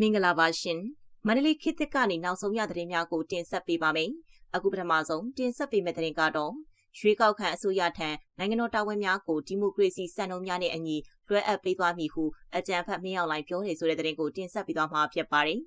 မင်္ဂလာပါရှင်မန္တလေးခေတ်သစ်ကနေနောက်ဆုံးရသတင်းများကိုတင်ဆက်ပေးပါမယ်အခုပထမဆုံးတင်ဆက်ပေးမယ့်သတင်းကတော့ရွေးကောက်ခံအစိုးရထံနိုင်ငံတော်တာဝန်များကိုဒီမိုကရေစီစံနှုန်းများနဲ့အညီလွှဲအပ်ပေးသွားမည်ဟုအကြံဖတ်မင်းအောင်လှိုင်ပြောနေဆိုတဲ့သတင်းကိုတင်ဆက်ပေးသွားမှာဖြစ်ပါတယ်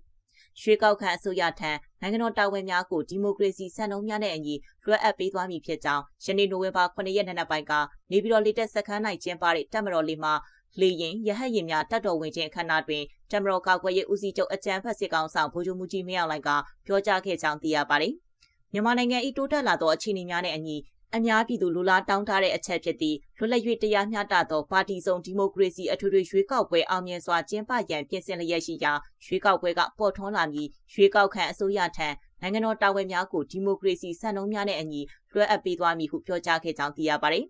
ရွှေကောက်ခံအစိုးရထံနိုင်ငံတော်တာဝန်များကိုဒီမိုကရေစီစံနှုန်းများနဲ့အညီလွှဲအပ်ပေးသွားမည်ဖြစ်ကြောင်းယနေ့နိုဝင်ဘာ9ရက်နေ့နက်ပိုင်းကနေပြည်တော်လေတက်စခန်း၌ကျင်းပတဲ့တပ်မတော်လေးမှာ လေရင်ရဟတ်ရင်များတပ်တော်ဝင်ခြင်းအခမ်းအနားတွင်တမတော်ကာကွယ်ရေးဦးစီးချုပ်အကြံဖက်စစ်ကောင်ဆောင်ဗိုလ်ချုပ်မှုကြီးမင်းအောင်လှိုင်ကပြောကြားခဲ့ကြောင်းသိရပါတယ်။မြန်မာနိုင်ငံ၏တိုးတက်လာသောအခြေအနေများနဲ့အညီအများပြည်သူလူလားတောင်းထားတဲ့အချက်ဖြစ်သည့်လွတ်လပ်၍တရားမျှတသောပါတီစုံဒီမိုကရေစီအထွေထွေရွေးကောက်ပွဲအောင်မြင်စွာကျင်းပရန်ပြင်ဆင်လျက်ရှိရာရွေးကောက်ပွဲကပေါ်ထွန်းလာမည်ရွေးကောက်ခံအစိုးရထံနိုင်ငံတော်တာဝန်များကိုဒီမိုကရေစီစံနှုန်းများနဲ့အညီလွှဲအပ်ပေးသွားမည်ဟုပြောကြားခဲ့ကြောင်းသိရပါတယ်။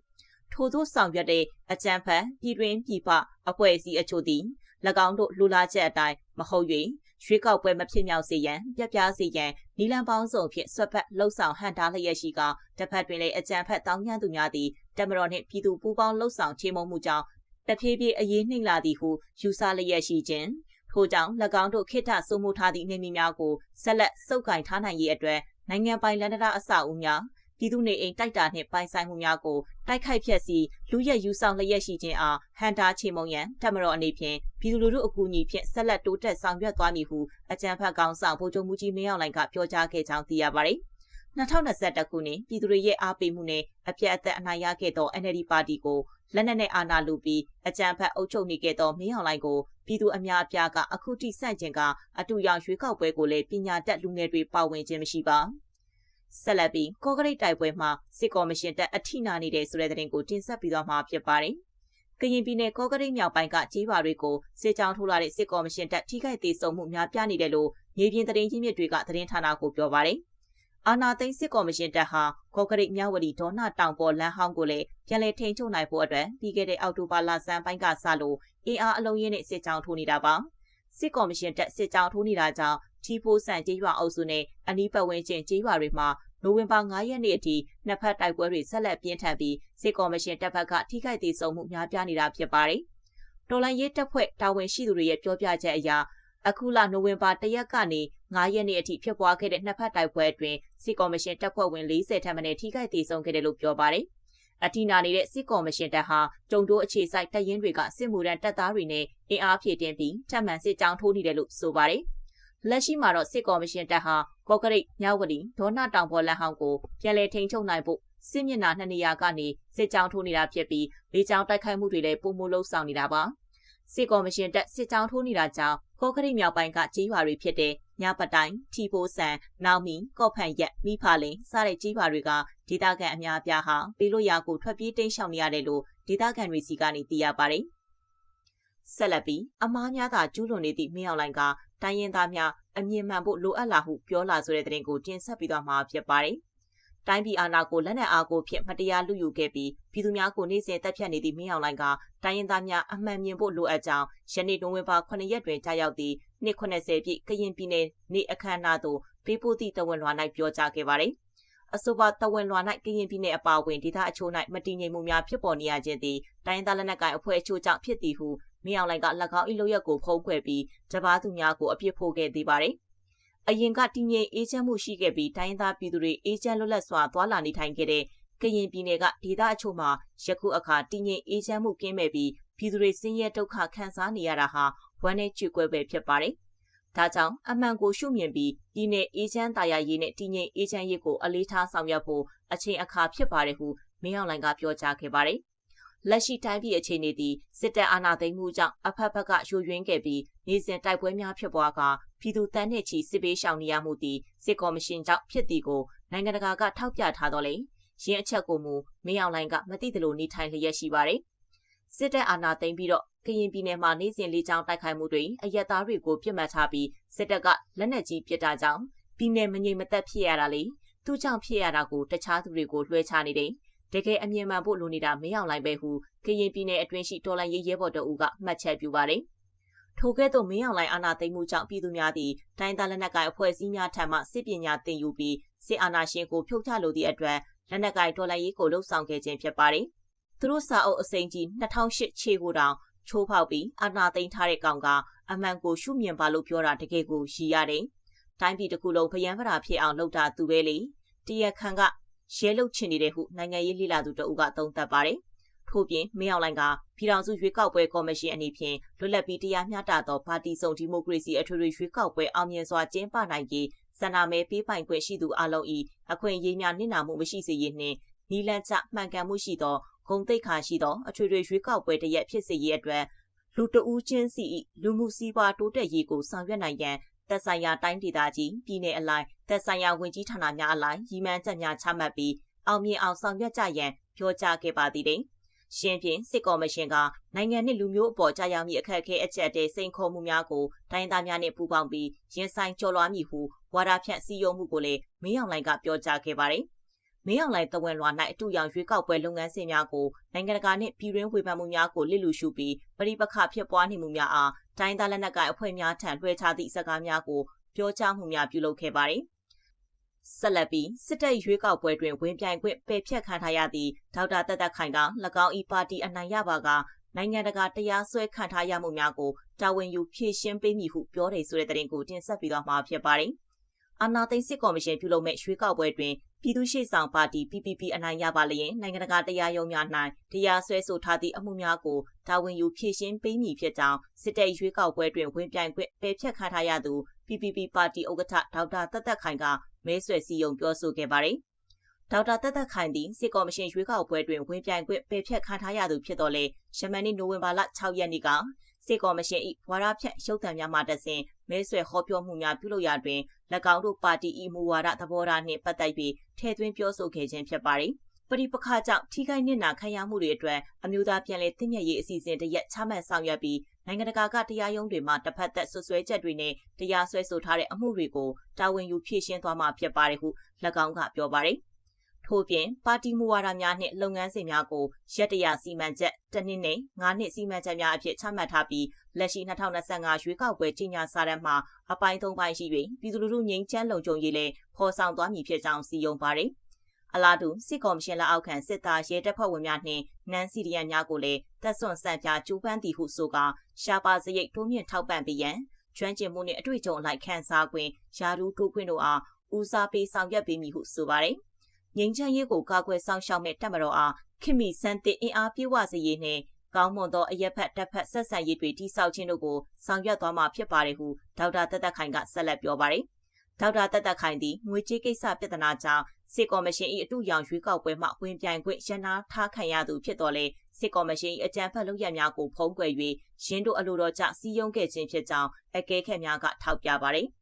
ထို့သောဆောင်ရွက်တဲ့အကြံဖတ်ပြည်တွင်ပြည်ပအဖွဲ့အစည်းအချို့သည်၎င်းတို့လူလာချက်အတိုင်းမဟုတ်၍ရွေးကောက်ပွဲမဖြစ်မြောက်စေရန်ပြပြစေရန်နီလန်ပေါင်းစုံဖြင့်ဆွတ်ဖက်လှုပ်ဆောင်ဟန်တားလျက်ရှိကတစ်ဖက်တွင်လည်းအကြံဖက်တောင်းညံသူများသည်တမတော်နှင့်ပြည်သူပူးပေါင်းလှုပ်ဆောင်ချေမှုမှုကြောင့်တဖြည်းဖြည်းအရေးနှိမ့်လာသည်ဟုယူဆလျက်ရှိခြင်းထို့ကြောင့်၎င်းတို့ခိတ္တစိုးမိုးထားသည့်နေမည်များကိုဆက်လက်စုပ်ကင်ထားနိုင်ရေးအတွက်နိုင်ငံပိုင်လန်ဒတာအဆောက်အဦများ ပြည်သူနေအိမ်တိုက်တာနှင့်ပိုင်ဆိုင်မှုများကိုတိုက်ခိုက်ဖျက်ဆီးလူရဲယူဆောင်လျက်ရှိခြင်းအားဟန်တာချေမုံရန်တမတော်အနေဖြင့်ပြည်သူလူထုအကူအညီဖြင့်ဆက်လက်တိုးတက်ဆောင်ရွက်သွားမည်ဟုအကြံဖတ်ကောင်ဆောင်ဗိုလ်ချုပ်မှုကြီးမင်းအောင်လှိုင်ကပြောကြားခဲ့ကြောင်းသိရပါတယ်။2021ခုနှစ်ပြည်သူတွေရဲ့အားပေးမှုနဲ့အပြတ်အသက်အနိုင်ရခဲ့သော NLD ပါတီကိုလက်နက်နဲ့အာဏာလူပြီးအကြံဖတ်အုပ်ချုပ်နေခဲ့သောမင်းအောင်လှိုင်ကိုပြည်သူအများအပြားကအခုထိဆန့်ကျင်ကအတူရောင်ရွေးကောက်ပွဲကိုလည်းပညာတတ်လူငယ်တွေပါဝင်ခြင်းမရှိပါ။ ဆက်လက်ပြီးကော့ကရိတ်တိုက်ပွဲမှာစစ်ကော်မရှင်တပ်အထိနာနေတဲ့ဆိုတဲ့သတင်းကိုတင်ဆက်ပြီးတော့မှာဖြစ်ပါတယ်။ကရင်ပြည်နယ်ကော့ကရိတ်မြောက်ပိုင်းကကြေးပါတွေကိုစစ်ကြောင်းထိုးလာတဲ့စစ်ကော်မရှင်တပ်ထိခိုက်ဒေဆုံးမှုများပြနေတယ်လို့မြေပြင်သတင်းရင်းမြစ်တွေကသတင်းဌာနကိုပြောပါတယ်။အာနာသိန်းစစ်ကော်မရှင်တပ်ဟာကော့ကရိတ်မြဝတီဒေါနာတောင်ပေါ်လမ်းဟောင်းကိုလည်းပြန်လည်ထိန်းချုပ်နိုင်ဖို့အတွက်ပြီးခဲ့တဲ့အောက်တိုဘာလဆန်းပိုင်းကစလို့အင်အားအလုံးရင်းနဲ့စစ်ကြောင်းထိုးနေတာပါ။စစ်ကော်မရှင်တပ်စစ်ကြောင်းထိုးနေတာကြောင့် ထီဖိုးဆန်ကျေးရွာအုပ်စုနဲ့အနီးပတ်ဝန်းကျင်ကျေးရွာတွေမှာနိုဝင်ဘာ9ရက်နေ့အထိနှစ်ဖက်တိုက်ပွဲတွေဆက်လက်ပြင်းထန်ပြီးစစ်ကော်မရှင်တပ်ဖက်ကထိခိုက်ဒေဆုံးမှုများပြားနေတာဖြစ်ပါတယ်။တော်လိုင်းရေးတပ်ဖွဲ့တာဝန်ရှိသူတွေရဲ့ပြောပြချက်အရအခုလနိုဝင်ဘာ1ရက်ကနေ9ရက်နေ့အထိဖြစ်ပွားခဲ့တဲ့နှစ်ဖက်တိုက်ပွဲအတွင်းစစ်ကော်မရှင်တပ်ဖွဲ့ဝင်40ထက်မနည်းထိခိုက်ဒေဆုံးခဲ့တယ်လို့ပြောပါတယ်။အထီနာနေတဲ့စစ်ကော်မရှင်တပ်ဟာကြုံတိုးအခြေစိုက်တပ်ရင်းတွေကစစ်မှုထမ်းတပ်သားတွေနဲ့အင်အားဖြည့်တင်းပြီးထပ်မံစစ်ကြောင်းထိုးနေတယ်လို့ဆိုပါတယ်။ လက်ရှိမှာတော့စစ်ကော်မရှင်တပ်ဟာကော့ကရိတ်မြောက်ဝတီဒေါနာတောင်ပေါ်လက်ဟောင်းကိုပြန်လည်ထိန်းချုပ်နိုင်ဖို့စစ်မျက်နှာနှစ်နေရာကနေစစ်ကြောင်းထိုးနေတာဖြစ်ပြီးလေကြောင်းတိုက်ခိုက်မှုတွေလည်းပုံမလို့ဆောင်နေတာပါစစ်ကော်မရှင်တပ်စစ်ကြောင်းထိုးနေတာကြောင့်ကော့ကရိတ်မြောက်ပိုင်းကကြေးရွာတွေဖြစ်တဲ့ညပတိုင်ထီပိုးဆန်နောင်မီကော့ဖန်ရက်မိဖလင်စတဲ့ကြေးရွာတွေကဒေသခံအများအပြားဟာပေးလို့ရကိုထွက်ပြေးတိမ်းရှောင်နေရတယ်လို့ဒေသခံတွေစီကနေသိရပါတယ်ဆက်လက်ပြီးအမားများသာကျူးလွန်နေသည့်မင်းအောင်လိုင်က တိုင်းရင်းသားများအမြင်မှန်ဖို့လိုအပ်လာဟုပြောလာဆိုတဲ့သတင်းကိုတင်ဆက်ပြီးတော့မှာဖြစ်ပါတယ်။တိုင်းပြည်အာဏာကိုလက်နက်အားကိုဖြင့်မတရားလူယူခဲ့ပြီးပြည်သူများကိုနေ့စဉ်တပ်ဖြတ်နေသည့်မင်းအောင်လှိုင်ကတိုင်းရင်းသားများအမှန်မြင်ဖို့လိုအပ်ကြောင်းယနေ့နိုဝင်ဘာ9ရက်တွင်ကြာရောက်သည့်နှစ်80ပြည့်ကရင်ပြည်နယ်နေ့အခမ်းအနားသို့ပေးပို့သည့်တဝန်လွှာ၌ပြောကြားခဲ့ပါတယ်။အဆိုပါတဝန်လွှာ၌ကရင်ပြည်နယ်အပါအဝင်ဒေသအချို့၌မတည်ငြိမ်မှုများဖြစ်ပေါ်နေရခြင်းသည်တိုင်းသားလက်နက်ကိုင်အဖွဲ့အချို့ကြောင့်ဖြစ်သည်ဟု မင်းအောင်လှိုင်က၎င်း၏လုပ်ရက်ကိုဖုံးကွယ်ပြီးတပားသူများကိုအပြစ်ဖို့ခဲ့သေးပါတယ်။အရင်ကတည်ငြိမ်အေးချမ်းမှုရှိခဲ့ပြီးတိုင်းသားပြည်သူတွေအေးချမ်းလွတ်လပ်စွာသွာလာနေထိုင်ခဲ့တဲ့ကရင်ပြည်နယ်ကဒေသအချို့မှာယခုအခါတည်ငြိမ်အေးချမ်းမှုကင်းမဲ့ပြီးပြည်သူတွေဆင်းရဲဒုက္ခခံစားနေရတာဟာဝမ်းနဲ့ကြွယ်ပဲဖြစ်ပါတယ်။ဒါကြောင့်အမှန်ကိုရှုမြင်ပြီးဒီနေ့အေးချမ်းတာယာရေးနဲ့တည်ငြိမ်အေးချမ်းရေးကိုအလေးထားဆောင်ရွက်ဖို့အချိန်အခါဖြစ်ပါတယ်ဟုမင်းအောင်လှိုင်ကပြောကြားခဲ့ပါတယ် လက်ရှိတိုင်းပြည်အခြေအနေသည်စစ်တပ်အာဏာသိမ်းမှုကြောင့်အဖက်ဖက်ကယိုယွင်းခဲ့ပြီးနေစဉ်တိုက်ပွဲများဖြစ်ပွားကပြည်သူတန်းနှစ်ချီစစ်ပေးရှောင်နေရမှုသည်စစ်ကော်မရှင်ကြောင့်ဖြစ်သည်ကိုနိုင်ငံတကာကထောက်ပြထားတော့လေရင်းအချက်ကိုမူမင်းအောင်လိုင်းကမသိသလိုနေထိုင်လျက်ရှိပါတယ်စစ်တပ်အာဏာသိမ်းပြီးတော့ကရင်ပြည်နယ်မှာနေစဉ်လေးချောင်းတိုက်ခိုက်မှုတွေအရက်သားတွေကိုပြစ်မှတ်ထားပြီးစစ်တပ်ကလက်နက်ကြီးပစ်တာကြောင့်ပြည်နယ်မငြိမ်မသက်ဖြစ်ရတာလေသူကြောင့်ဖြစ်ရတာကိုတခြားသူတွေကိုလွှဲချနေတယ် တကယ်အမြင်မှန်ဖို့လိုနေတာမင်းအောင်လိုက်ပဲဟုကရင်ပြည်နယ်အတွင်းရှိတော်လိုင်းရေးရဲဘော်တို့ကမှတ်ချက်ပြုပါတယ်။ထိုကဲ့သို့မင်းအောင်လိုက်အာဏာသိမ်းမှုကြောင့်ပြည်သူများသည်တိုင်းသားလက်နက်ကိုင်အဖွဲ့အစည်းများထံမှစစ်ပညာသင်ယူပြီးစစ်အာဏာရှင်ကိုဖြုတ်ချလိုသည့်အတွက်လက်နက်ကိုင်တော်လိုင်းရေးကိုလှုပ်ဆောင်ခဲ့ခြင်းဖြစ်ပါတယ်။သူတို့စာအုပ်အစိမ်းကြီး2008ခြေကိုတောင်ချိုးဖောက်ပြီးအာဏာသိမ်းထားတဲ့ကောင်ကအမှန်ကိုရှုမြင်ပါလို့ပြောတာတကယ်ကိုရည်ရတယ်။တိုင်းပြည်တစ်ခုလုံးဗယံပရာဖြစ်အောင်လုပ်တာသူပဲလေ။တရခန်က ရဲလုတ်ချင်နေတဲ့ဟုနိုင်ငံရေးလှိလာသူတအုပ်ကသုံးသပ်ပါတယ်။ထို့ပြင်မင်းအောင်လှိုင်ကပြည်ထောင်စုရွေးကောက်ပွဲကော်မရှင်အနေဖြင့်လွတ်လပ်ပြီးတရားမျှတသောပါတီစုံဒီမိုကရေစီအထွေထွေရွေးကောက်ပွဲအောင်မြင်စွာကျင်းပနိုင်ရေးစန္ဒမဲပေးပိုင်ခွင့်ရှိသူအလုံးဤအခွင့်အရေးများနစ်နာမှုမရှိစေရေးနှင့်နီလန်ချမှန်ကန်မှုရှိသောဂုံတိတ်ခါရှိသောအထွေထွေရွေးကောက်ပွဲတရက်ဖြစ်စေရေးအတွက်လူတဦးချင်းစီလူမှုစီးပွားတိုးတက်ရေးကိုဆောင်ရွက်နိုင်ရန် သက်ဆိုင်ရာတိုင်းဒေသကြီးပြည်내အလိုက်သက်ဆိုင်ရာဝင်ကြီးဌာနများအလိုက်ရည်မှန်းချက်များချမှတ်ပြီးအောင်မြင်အောင်ဆောင်ရွက်ကြရန်ပြောကြားခဲ့ပါသည်တင်ရှင်းဖြင့်စစ်ကော်မရှင်ကနိုင်ငံနှင့်လူမျိုးအပေါ်ကြာရောက်မည့်အခက်အခဲအချက်အတဲစိန်ခေါ်မှုများကိုတိုင်းသားများနှင့်ပူးပေါင်းပြီးရင်ဆိုင်ကျော်လွှားမည်ဟုဝါဒဖြန့်စည်းရုံးမှုကိုလည်းမင်းအောင်လှိုင်ကပြောကြားခဲ့ပါတယ်။ မင်းအောင်လှိုင်တဝန်လွှာ၌အတူရောင်ရွေးကောက်ပွဲလုပ်ငန်းစဉ်များကိုနိုင်ငံတကာနှင့်ပြည်တွင်းဝေဖန်မှုများကိုလစ်လူရှုပြီးပရိပခဖြစ်ပွားနေမှုများအားတိုင်းသားလက်နက်ကိုင်အဖွဲ့များထံလွှဲချသည့်စကားများကိုပြောကြားမှုများပြုလုပ်ခဲ့ပါတယ်။ဆက်လက်ပြီးစစ်တပ်ရွေးကောက်ပွဲတွင်ဝင်ပြိုင်ခွင့်ပယ်ဖျက်ခံထားရသည့်ဒေါက်တာတက်တက်ခိုင်က၎င်း၏ပါတီအနိုင်ရပါကနိုင်ငံတကာတရားစွဲခံထားရမှုများကိုတာဝန်ယူဖြေရှင်းပေးမည်ဟုပြောတယ်ဆိုတဲ့သတင်းကိုတင်ဆက်ပြီးတော့မှာဖြစ်ပါတယ်။အာနာသိန်းစစ်ကော်မရှင်ပြုလုပ်မဲ့ရွေးကောက်ပွဲတွင် ပြည်သူ့ရှေ့ဆောင်ပါတီ PPP အနိုင်ရပါလျင်နိုင်ငံတကာတရားရုံးများ၌တရားစွဲဆိုထားသည့်အမှုများကိုတာဝန်ယူဖြေရှင်းပေးမည်ဖြစ်ကြောင်းစစ်တပ်ရွေးကောက်ပွဲတွင်ဝင်ပြိုင်ခွင့်ပယ်ဖျက်ခံထားရသူ PPP ပါတီဥက္ကဋ္ဌဒေါက်တာတက်တက်ခိုင်ကမဲဆွယ်စည်းရုံပြောဆိုခဲ့ပါတယ်။ဒေါက်တာတက်တက်ခိုင်သည်စစ်ကော်မရှင်ရွေးကောက်ပွဲတွင်ဝင်ပြိုင်ခွင့်ပယ်ဖျက်ခံထားရသူဖြစ်တော်လဲယမန်နေ့နိုဝင်ဘာလ6ရက်နေ့က စစ်ကော်မရှင်၏ဝါရဖြန့်ရုပ်သံများမှတဆင်မဲဆွယ်ဟောပြောမှုများပြုလုပ်ရာတွင်၎င်းတို့ပါတီ၏မူဝါဒသဘောထားနှင့်ပတ်သက်ပြီးထည့်သွင်းပြောဆိုခဲ့ခြင်းဖြစ်ပါသည်ပရိပခကြောင့်ထိခိုက်နစ်နာခံရမှုတွေအတွက်အမျိုးသားပြန်လည်တည်မြဲရေးအစီအစဉ်တရက်ချမှတ်ဆောင်ရွက်ပြီးနိုင်ငံတကာကတရားရုံးတွေမှာတစ်ဖက်သက်ဆွဆွဲချက်တွေနဲ့တရားစွဲဆိုထားတဲ့အမှုတွေကိုတာဝန်ယူဖြေရှင်းသွားမှာဖြစ်ပါတယ်ဟု၎င်းကပြောပါတယ်။ ထို့ပြင်ပါတီမူဝါဒများနှင့်လုပ်ငန်းစဉ်များကိုရက်တရစီမံချက်တစ်နှစ်နဲ့၅နှစ်စီမံချက်များအဖြစ်ချမှတ်ထားပြီးလက်ရှိ2025ရွေးကောက်ပွဲကြီးညာစာတမ်းမှာအပိုင်း၃ပိုင်းရှိ၍ပြည်သူလူထုငြိမ်းချမ်းလုံခြုံရေးလည်းဖော်ဆောင်သွားမည်ဖြစ်ကြောင်းစီရင်ပါတယ်။အလားတူစစ်ကော်မရှင်လက်အောက်ခံစစ်သားရဲတပ်ဖွဲ့ဝင်များနှင့်နန်းစီရီယန်များကိုလည်းတပ်ဆွန်စံပြကျိုးပန်းသည်ဟုဆိုကာရှားပါစရိတ်တိုးမြင့်ထောက်ပံ့ပေးရန်ကျွမ်းကျင်မှုနှင့်အတွေ့အကြုံအလိုက်ခန်းစားခွင့်ယာရူတိုးခွင့်တို့အားဦးစားပေးဆောင်ရွက်ပေးမည်ဟုဆိုပါတယ်။ ငြိမ်းချမ်းရေးကိုကာကွယ်ဆောင်ရှောက်မဲ့တပ်မတော်အားခင်မီစံတစ်အင်အားပြည့်ဝစေရေးနှင့်ကောင်းမွန်သောအရက်ဖက်တပ်ဖက်ဆက်ဆံရေးတွေတိစောက်ခြင်းတို့ကိုဆောင်ရွက်သွားမှာဖြစ်ပါတယ်ဟုဒေါက်တာတက်တက်ခိုင်ကဆက်လက်ပြောပါတယ်။ဒေါက်တာတက်တက်ခိုင်သည်ငွေကြေးကိစ္စပြဿနာကြောင့်စစ်ကော်မရှင်၏အတူရောင်ရွေးကောက်ပွဲမှဝင်ပြိုင်ခွင့်ရန်နာထားခံရသူဖြစ်တော်လဲစစ်ကော်မရှင်၏အကြံဖက်လုပ်ရများကိုဖုံးကွယ်၍ရင်းတို့အလိုတော်ကြစီယုံခဲ့ခြင်းဖြစ်ကြောင်းအကဲခတ်များကထောက်ပြပါသည်။